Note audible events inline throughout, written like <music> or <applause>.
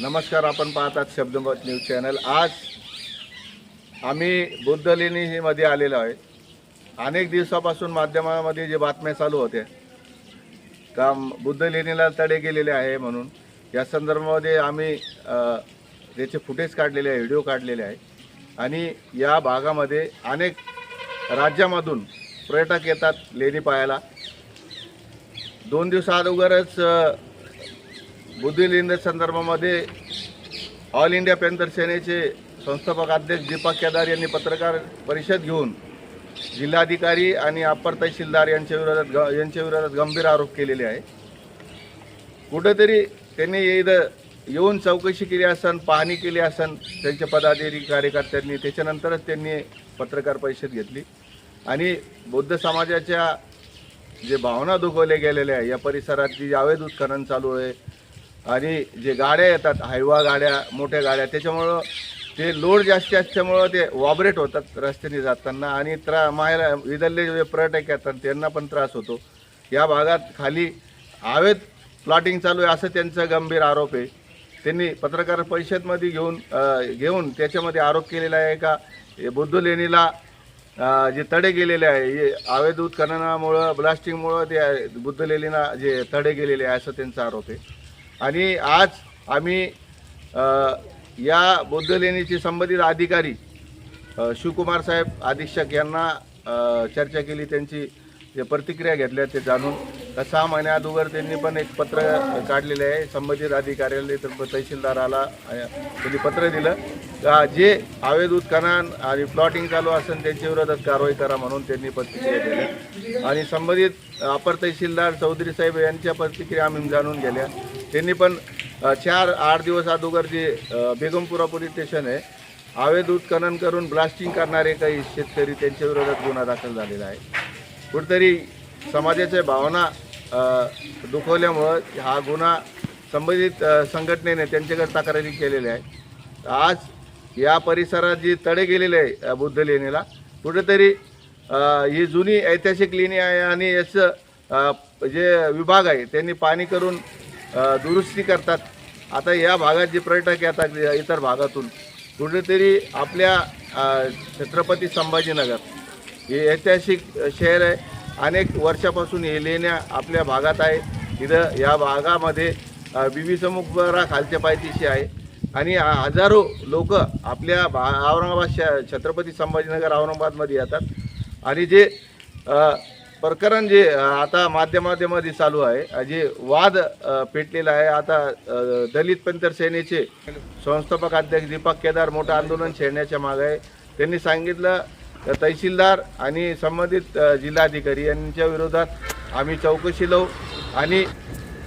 नमस्कार आपण पाहतात शब्दमत न्यूज चॅनल. आज आम्ही बुद्धलेणीमध्ये आलेलो आहे. अनेक दिवसापासून माध्यमामध्ये जे बातम्या चालू होत्या का बुद्ध लेणीला तडे गेलेले आहे म्हणून या संदर्भामध्ये आम्ही त्याचे फुटेज काढलेले आहे व्हिडिओ काढलेले आहे. आणि या भागामध्ये अनेक राज्यामधून पर्यटक येतात लेणी पाहायला. दोन दिवसा अगोदरच बुद्धिलिंग संदर्भामध्ये ऑल इंडिया पॅन्थर सेनेचे संस्थापक अध्यक्ष दीपक केदार यांनी पत्रकार परिषद घेऊन जिल्हाधिकारी आणि अप्पर तहसीलदार यांच्या विरोधात ग यांच्या विरोधात गंभीर आरोप केलेले आहे कुठंतरी त्यांनी इथं येऊन चौकशी केली असन पाहणी केली असन त्यांच्या पदाधिकारी कार्यकर्त्यांनी त्याच्यानंतरच त्यांनी पत्रकार परिषद घेतली. आणि बौद्ध समाजाच्या जे भावना दुखवल्या गेलेल्या आहे या परिसरात जी अवैध उत्खनन चालू आहे आणि जे गाड्या येतात हायवा गाड्या मोठ्या गाड्या त्याच्यामुळं ते लोड जास्त असल्यामुळं ते वॉबरेट होतात रस्त्याने जाताना आणि त्रा मायला विदरले जे पर्यटक येतात त्यांना पण त्रास होतो. या भागात खाली हवेत प्लॉटिंग चालू आहे असं त्यांचा गंभीर आरोप आहे. त्यांनी पत्रकार परिषदमध्ये घेऊन घेऊन त्याच्यामध्ये आरोप केलेला आहे का? बुद्ध लेणीला जे तडे गेलेले आहे हे अवैध उत्खननामुळं ब्लास्टिंगमुळं ते बुद्ध लेणीला जे तडे गेलेले आहे असं त्यांचा आरोप आहे. आणि आज आम्ही या बौद्ध लेणीचे संबंधित अधिकारी शिवकुमार साहेब अधीक्षक यांना चर्चा केली त्यांची जे प्रतिक्रिया घेतल्या ते जाणून सहा महिन्या अगोदर त्यांनी पण एक पत्र काढलेले आहे. संबंधित अधिकाऱ्याला तर तहसीलदाराला त्यांनी पत्र दिलं. का जे अवैध उत्खनन आणि प्लॉटिंग चालू असेल त्यांच्या विरोधात कारवाई करा म्हणून त्यांनी प्रतिक्रिया दिल्या. आणि संबंधित अपर तहसीलदार चौधरी साहेब यांच्या प्रतिक्रिया आम्ही जाणून गेल्या त्यांनी पण चार आठ दिवस अगोदर जे बेगमपुरा पोलीस स्टेशन आहे अवैध उत्खनन करून ब्लास्टिंग करणारे काही शेतकरी त्यांच्या विरोधात गुन्हा दाखल झालेला आहे. कुठेतरी समाजाच्या भावना दुखवल्यामुळं हा गुन्हा संबंधित संघटनेने त्यांच्याकडे तक्रारी केलेल्या आहे आज या परिसरात जी तडे गेलेले आहे बुद्ध लेणीला कुठेतरी ही जुनी ऐतिहासिक लेणी आहे आणि याचं जे विभाग आहे त्यांनी पाणी करून दुरुस्ती करतात. आता या भागात जे पर्यटक येतात इतर भागातून कुठेतरी आपल्या छत्रपती संभाजीनगर हे ऐतिहासिक शहर आहे. अनेक वर्षापासून हे लेण्या आपल्या भागात आहे. इथं या भागामध्ये बीबीसमुखरा खालच्या पायथीशी आहे. आणि हजारो लोक आपल्या भा औरंगाबाद श छत्रपती संभाजीनगर औरंगाबादमध्ये येतात. आणि जे प्रकरण जे आता माध्यमामध्ये चालू आहे जे वाद पेटलेला आहे आता दलित पंथर सेनेचे संस्थापक अध्यक्ष दीपक केदार मोठं आंदोलन छेडण्याच्या मागे आहे. त्यांनी सांगितलं तहसीलदार आणि संबंधित जिल्हाधिकारी यांच्या विरोधात आम्ही चौकशी लावू आणि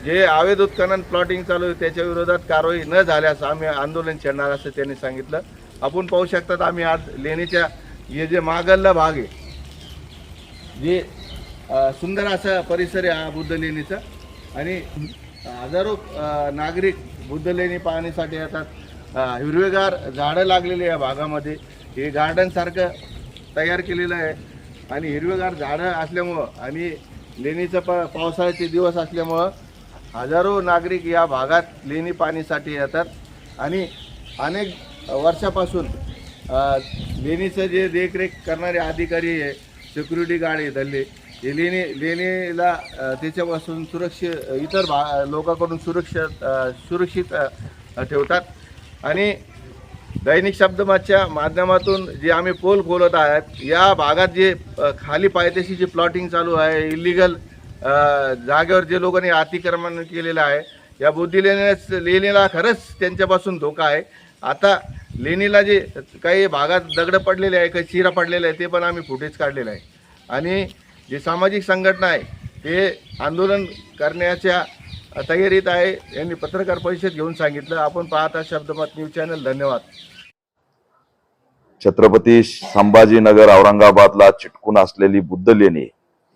जे अवैध उत्खनन प्लॉटिंग चालू आहे त्याच्या विरोधात कारवाई न झाल्यास आम्ही आंदोलन छेडणार असं त्यांनी सांगितलं. आपण पाहू शकतात आम्ही आज लेणीच्या हे जे मागल्ला भाग आहे जे सुंदर असा परिसर आहे हा बुद्ध लेणीचा आणि हजारो नागरिक बुद्ध लेणी पाहण्यासाठी येतात. हिरवेगार झाडं लागलेली या भागामध्ये. हे गार्डनसारखं तयार केलेलं आहे. आणि हिरवेगार झाडं असल्यामुळं आणि लेणीचं प पावसाळ्याचे दिवस असल्यामुळं हजारो नागरिक या भागात लेणी पाणीसाठी येतात. आणि अनेक वर्षापासून लेणीचं जे देखरेख करणारे अधिकारी आहे सिक्युरिटी गार्ड आहे धल्ले लेणी लेणीला त्याच्यापासून सुरक्षित इतर भा लोकांकडून सुरक्षित सुरक्षित ठेवतात. आणि दैनिक शब्दमाच्या माध्यमातून जे आम्ही पोल खोलत आहात या भागात जे खाली पायथ्याशी जे प्लॉटिंग चालू आहे इलिगल जागेवर जे लोकांनी अतिक्रमण केलेलं आहे या बुद्धी लेण्यास लेणीला खरंच त्यांच्यापासून धोका आहे. आता लेणीला जे काही भागात दगडं पडलेले आहे काही चिरा पडलेला आहे ते पण आम्ही फुटेज काढलेलं आहे. आणि जे सामाजिक संघटना आहे ते आंदोलन करण्याच्या तयारीत आहे. यांनी पत्रकार परिषद घेऊन सांगितलं. आपण पाहता शब्दमत न्यूज चॅनल. धन्यवाद. छत्रपती संभाजीनगर औरंगाबादला चिटकून असलेली बुद्ध लेणी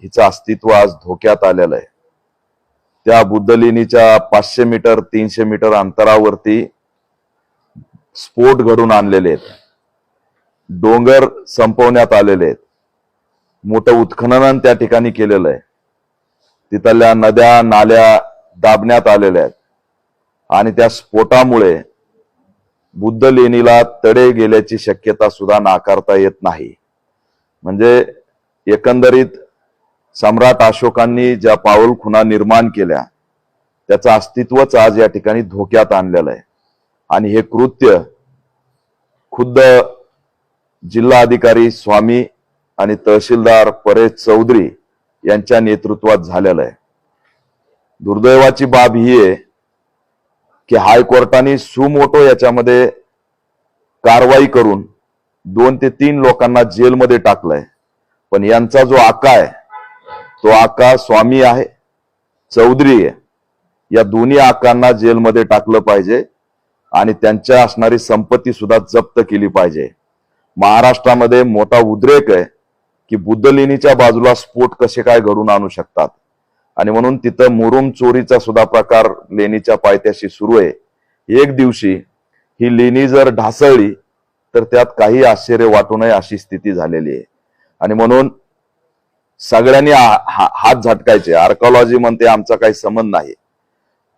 हिचं अस्तित्व आज धोक्यात आलेलं आहे. त्या बुद्ध लेणीच्या पाचशे मीटर तीनशे मीटर अंतरावरती स्फोट घडून आणलेले आहेत. डोंगर संपवण्यात आलेले आहेत. मोठं उत्खनन त्या ठिकाणी केलेलं आहे. तिथल्या नद्या नाल्या दाबण्यात आलेल्या आहेत. आणि त्या स्फोटामुळे बुद्ध लेणीला तडे गेल्याची शक्यता सुद्धा नाकारता येत नाही. म्हणजे एकंदरीत सम्राट अशोकांनी ज्या पाऊल खुणा निर्माण केल्या त्याचं अस्तित्वच आज या ठिकाणी धोक्यात आणलेलं आहे. आणि हे कृत्य खुद्द जिल्हाधिकारी स्वामी आणि तहसीलदार परेश चौधरी यांच्या नेतृत्वात झालेलं आहे. दुर्दैवाची बाब ही आहे की हायकोर्टाने सुमोटो याच्यामध्ये कारवाई करून दोन ते तीन लोकांना जेलमध्ये टाकलंय. पण यांचा जो आका आहे तो आका स्वामी आहे चौधरी आहे. या दोन्ही आकांना जेलमध्ये टाकलं पाहिजे आणि त्यांच्या असणारी संपत्ती सुद्धा जप्त केली पाहिजे. महाराष्ट्रामध्ये मोठा उद्रेक आहे. की बुद्धलेणीच्या बाजूला स्फोट कसे काय घडून आणू शकतात? आणि म्हणून तिथं मुरुम चोरीचा सुद्धा प्रकार लेणीच्या पायथ्याशी सुरू आहे. एक दिवशी ही लेणी जर ढासळली तर त्यात काही आश्चर्य वाटू नये अशी स्थिती झालेली आहे. आणि म्हणून सगळ्यांनी हात झटकायचे. आर्कॉलॉजी म्हणते आमचा काही संबंध नाही.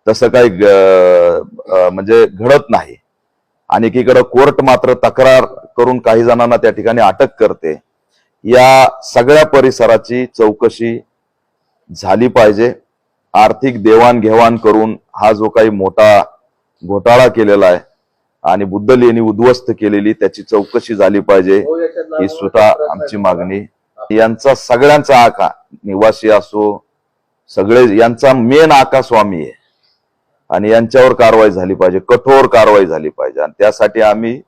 तसं काही म्हणजे घडत नाही. आणि एकीकडं कोर्ट मात्र तक्रार करून काही जणांना त्या ठिकाणी अटक करते. या सगळ्या परिसराची चौकशी झाली पाहिजे. आर्थिक देवाणघेवाण करून हा जो काही मोठा घोटाळा केलेला आहे आणि बुद्ध लेणी उद्ध्वस्त केलेली त्याची चौकशी झाली पाहिजे ही सुद्धा आमची मागणी. यांचा सगळ्यांचा आका निवासी असो सगळे यांचा मेन आका स्वामी आहे. आणि यांच्यावर कारवाई झाली पाहिजे कठोर कारवाई झाली पाहिजे. आणि त्यासाठी आम्ही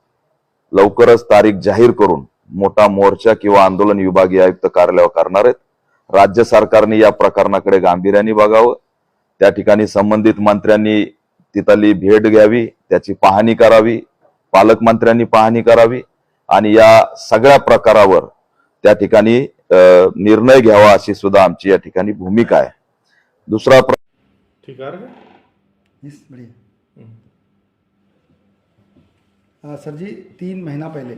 लवकरच तारीख जाहीर करून मोठा मोर्चा किंवा आंदोलन विभागीय आयुक्त कार्यालयावर करणार आहेत. राज्य सरकारने या प्रकरणाकडे गांभीर्याने बघावं. त्या ठिकाणी संबंधित मंत्र्यांनी तिथली भेट घ्यावी त्याची पाहणी करावी पालकमंत्र्यांनी पाहणी करावी आणि या सगळ्या प्रकारावर त्या ठिकाणी निर्णय घ्यावा अशी सुद्धा आमची या ठिकाणी भूमिका आहे. दुसरा प्र- ठीक आ रहा है यस बढ़िया. हाँ सर जी तीन महीना पहले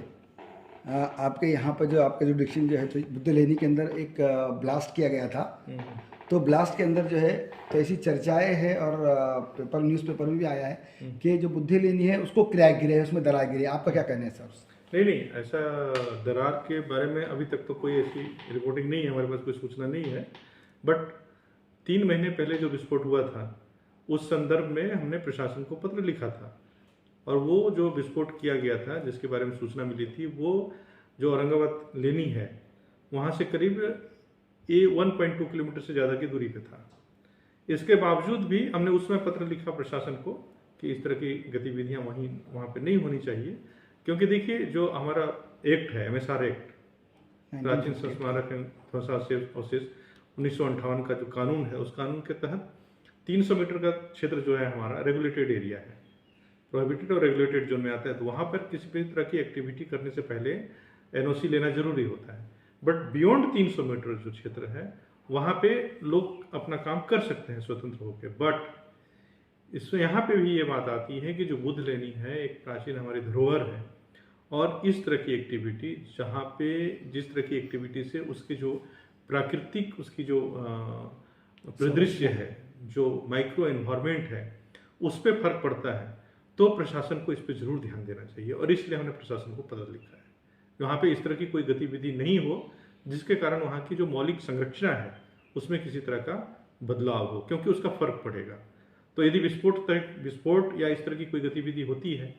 आपके यहाँ पर जो आपका जो डिक्शन जो है तो बुद्ध लेनी के अंदर एक ब्लास्ट किया गया था। तो ब्लास्ट के अंदर जो है तो ऐसी चर्चाएँ हैं और पेपर न्यूज़पेपर में भी आया है कि जो बुद्धि लेनी है उसको क्रैक गिरे है उसमें दरार गिरी। है आपका क्या कहना है सर नहीं नहीं ऐसा दरार के बारे में अभी तक तो कोई ऐसी रिपोर्टिंग नहीं है हमारे पास कोई सूचना नहीं है। बट तीन महीने पहले जो विस्फोट हुआ था उस संदर्भ में हमने प्रशासन को पत्र लिखा था। और वो जो विस्फोट किया गया था जिसके बारे में सूचना मिली थी वो जो औरंगाबाद लेनी है वहाँ से करीब a one point two kilometre से ज़्यादा की दूरी पे था। इसके बावजूद भी हमने उसमें पत्र लिखा प्रशासन को कि इस तरह की गतिविधियाँ वहीं वहाँ पे नहीं होनी चाहिए क्योंकि देखिए जो हमारा एक्ट है एम एस आर एक्ट प्राचीन संस्मारक अवशेष उन्नीस का जो कानून है उस कानून के तहत 300 मीटर का क्षेत्र जो है हमारा रेगुलेटेड एरिया है। प्रोहिबिटेड और रेगुलेटेड जोन में आता है तो वहाँ पर किसी भी तरह की एक्टिविटी करने से पहले एनओसी लेना ज़रूरी होता है। बट बियॉन्ड 300 मीटर जो क्षेत्र है, वहाँ पे लोग अपना काम कर सकते हैं स्वतंत्र होकर। बट इसमें यहाँ पे भी ये बात आती है कि जो बुद्ध लेनी है, एक प्राचीन हमारी धरोहर है, और इस तरह की एक्टिविटी जहाँ पे जिस तरह की एक्टिविटी से उसकी जो प्राकृतिक, उसकी जो परिदृश्य है, जो माइक्रो एनवायरमेंट है, उस पर फ़र्क पड़ता है। तो प्रशासन को इस पर ज़रूर ध्यान देना चाहिए और इसलिए हमने प्रशासन को पत्र लिखा है। वहाँ पे इस तरह की कोई गतिविधि नहीं हो जिसके कारण वहाँ की जो मौलिक संरचना है उसमें किसी तरह का बदलाव हो क्योंकि उसका फ़र्क पड़ेगा। तो यदि विस्फोट तक विस्फोट या इस तरह की कोई गतिविधि होती है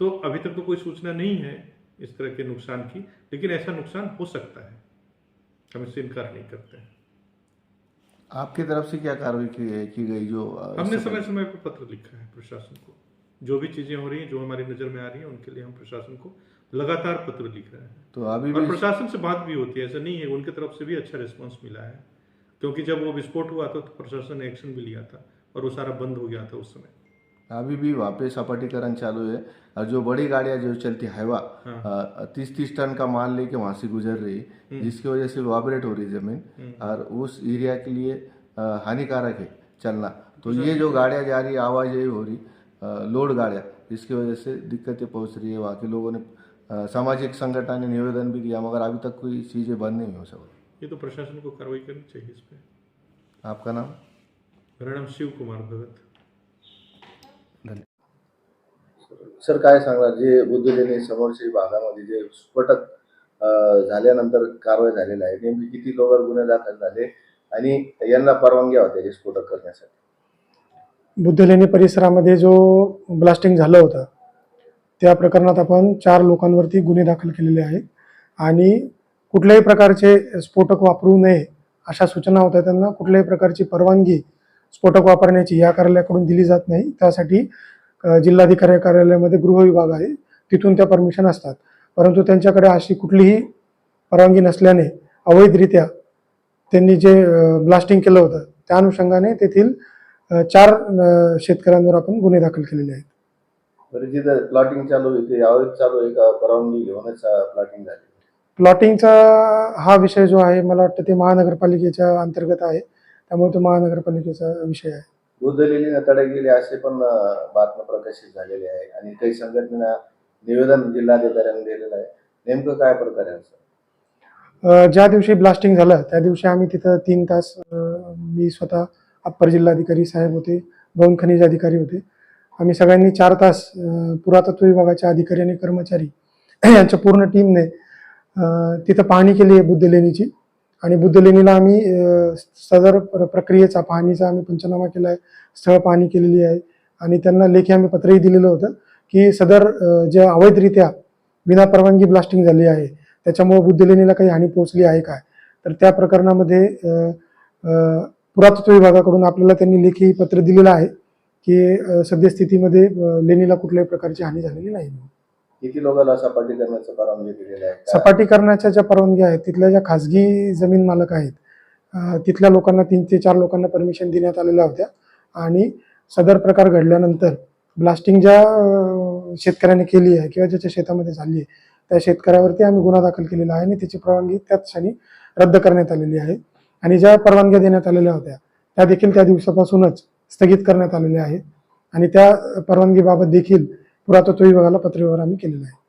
तो अभी तक तो कोई सूचना नहीं है इस तरह के नुकसान की लेकिन ऐसा नुकसान हो सकता है। हम इससे इनकार नहीं करते हैं। आपकी तरफ़ से क्या कार्रवाई की, की गई जो हमने समय समय पर पत्र लिखा है प्रशासन को। जो भी चीज़ें हो रही हैं जो हमारी नज़र में आ रही हैं उनके लिए हम प्रशासन को लगातार पत्र लिख रहे हैं। तो अभी और प्रशासन से बात भी होती है ऐसा नहीं है उनकी तरफ़ से भी अच्छा रिस्पॉन्स मिला है। क्योंकि जब वो विस्फोट हुआ था तो प्रशासन ने एक्शन भी लिया था और वो सारा बंद हो गया था उस समय। अभी भी वहाँ पे सपाटीकरण चालू है और जो बड़ी गाड़ियाँ जो चलती हवा हाँ। तीस तीस टन का माल लेके वहाँ से गुजर रही हम्म। जिसकी वजह से वाइब्रेट हो रही ज़मीन और उस एरिया के लिए हानिकारक है चलना। तो ये जो गाड़ियाँ जा रही आवाजाही हो रही लोड गाड़ियाँ. इसकी वजह से दिक्कतें पहुँच रही है वहाँ के लोगों ने सामाजिक संगठन ने निवेदन भी दिया मगर अभी तक कोई चीज़ें बंद नहीं हो सकी ये तो प्रशासन को कार्रवाई करनी चाहिए इस पर आपका नाम? मेरा नाम शिव कुमार भगत। सर काय सांगणार? जे बुद्धलेणी समोरच्या भागामध्ये जे स्फोटक झाल्यानंतर कारवाई झालेली आहे नेमकी किती लोक गुन्हे दाखल झाले आणि यांना परवानग्या होत्या हे स्फोटक करण्यासाठी? बुद्धलेणी परिसरामध्ये जो ब्लास्टिंग झालं होतं त्या प्रकरणात आपण चार लोकांवरती गुन्हे दाखल केलेले आहेत आणि कुठल्याही प्रकारचे स्फोटक वापरू नये अशा सूचना होत्या त्यांना कुठल्याही प्रकारची परवानगी स्फोटक वापरण्याची या कार्यालयाकडून दिली जात नाही. त्यासाठी जिल्हाधिकारी कार्यालयामध्ये गृह विभाग आहे. तिथून त्या परमिशन असतात. परंतु त्यांच्याकडे अशी कुठलीही परवानगी नसल्याने अवैधरित्या त्यांनी जे ब्लास्टिंग केलं होतं त्या अनुषंगाने तेथील चार शेतकऱ्यांवर आपण गुन्हे दाखल केलेले आहेत. प्लॉटिंग चालू ते अवैध चालू आहे का? परवानगी घेऊनच प्लॉटिंग झाली? प्लॉटिंगचा हा विषय जो आहे मला वाटतं ते महानगरपालिकेच्या अंतर्गत आहे. त्यामुळे तो महानगरपालिकेचा विषय आहे. बुद्धलेणी तडे गेले असे पण बातम्या प्रकाशित झालेले आहे आणि काही संघटना निवेदन जिल्हाधिकाऱ्यांनी दिलेलं आहे. नेमकं काय प्रकार आहे ज्या दिवशी ब्लास्टिंग झालं त्या दिवशी आम्ही तिथं तीन तास मी स्वतः अप्पर जिल्हाधिकारी साहेब होते दोन खनिज अधिकारी होते. आम्ही सगळ्यांनी चार तास पुरातत्व विभागाच्या अधिकारी आणि कर्मचारी <clears throat> यांच्या पूर्ण टीमने तिथं पाहणी केली आहे बुद्धलेणीची. आणि बुद्धलेणीला आम्ही सदर प्र- प्रक्रियेचा पाहणीचा आम्ही पंचनामा केला आहे स्थळ पाहणी केलेली आहे. आणि त्यांना लेखी आम्ही पत्रही दिलेलं होतं की सदर जे अवैधरित्या विनापरवानगी ब्लास्टिंग झाली आहे त्याच्यामुळे बुद्धलेणीला काही हानी पोहोचली आहे काय? तर त्या प्रकरणामध्ये पुरातत्व विभागाकडून आपल्याला त्यांनी लेखी पत्र दिलेलं आहे की सद्यस्थितीमध्ये लेणीला कुठल्याही प्रकारची हानी झालेली नाही. किती लोकांना सपाटी करण्याचं परवानगी दिलेली आहे? काय? सपाटीकरणाच्या ज्या परवानग्या आहेत तिथल्या ज्या खाजगी जमीन मालक आहेत तिथल्या लोकांना तीन ते चार लोकांना परमिशन देण्यात आलेल्या होत्या. आणि सदर प्रकार घडल्यानंतर ब्लास्टिंग ज्या शेतकऱ्याने केली आहे किंवा ज्याच्या शेतामध्ये झाली आहे त्या शेतकऱ्यावरती आम्ही गुन्हा दाखल केलेला आहे आणि त्याची परवानगी त्याच क्षणी रद्द करण्यात आलेली आहे. आणि ज्या परवानग्या देण्यात आलेल्या होत्या त्या देखील त्या दिवसापासूनच स्थगित करण्यात आलेल्या आहेत. आणि त्या परवानगीबाबत देखील पुरातत्व विभागाला पत्रव्यवहार आम्ही केलेला आहे.